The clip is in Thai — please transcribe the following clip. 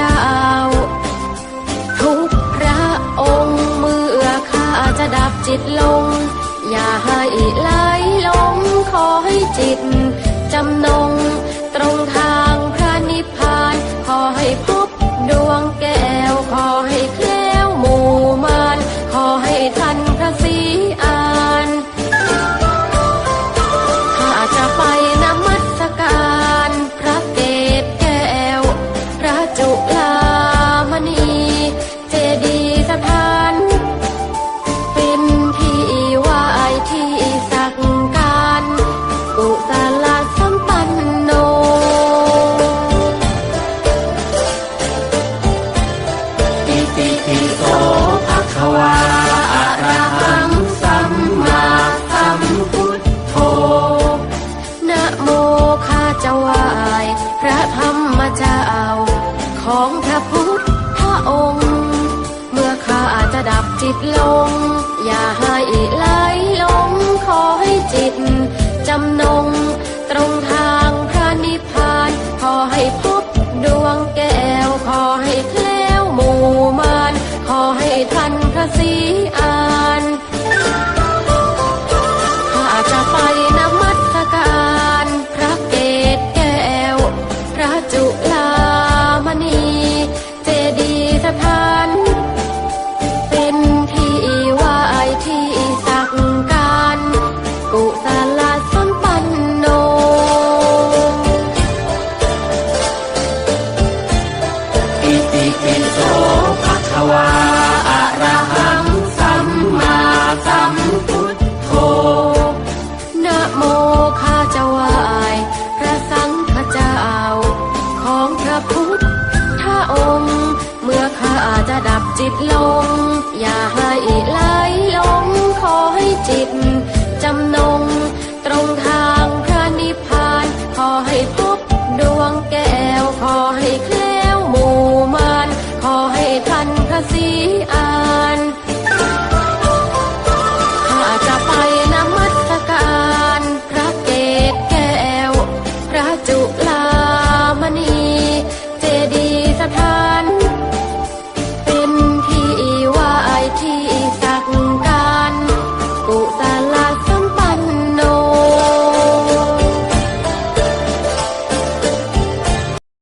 จ้า ทุกพระองค์เมื่อข้าจะดับจิตลง อย่าให้ไหลลงขอให้จิตจำนง โสภควาอะระหัสัมมาสัมพุทโธนะโมข้าจะไหพระธรรมเจ้ของพระพุทธองค์ เมื่อข้าจะดับจิตลง อย่าให้ไหลลงขอให้จิตจำนงตรง kasih ดับจิตลง อย่าให้ไหลลงขอให้จิตจำนง ตรงทางพระนิพพานขอให้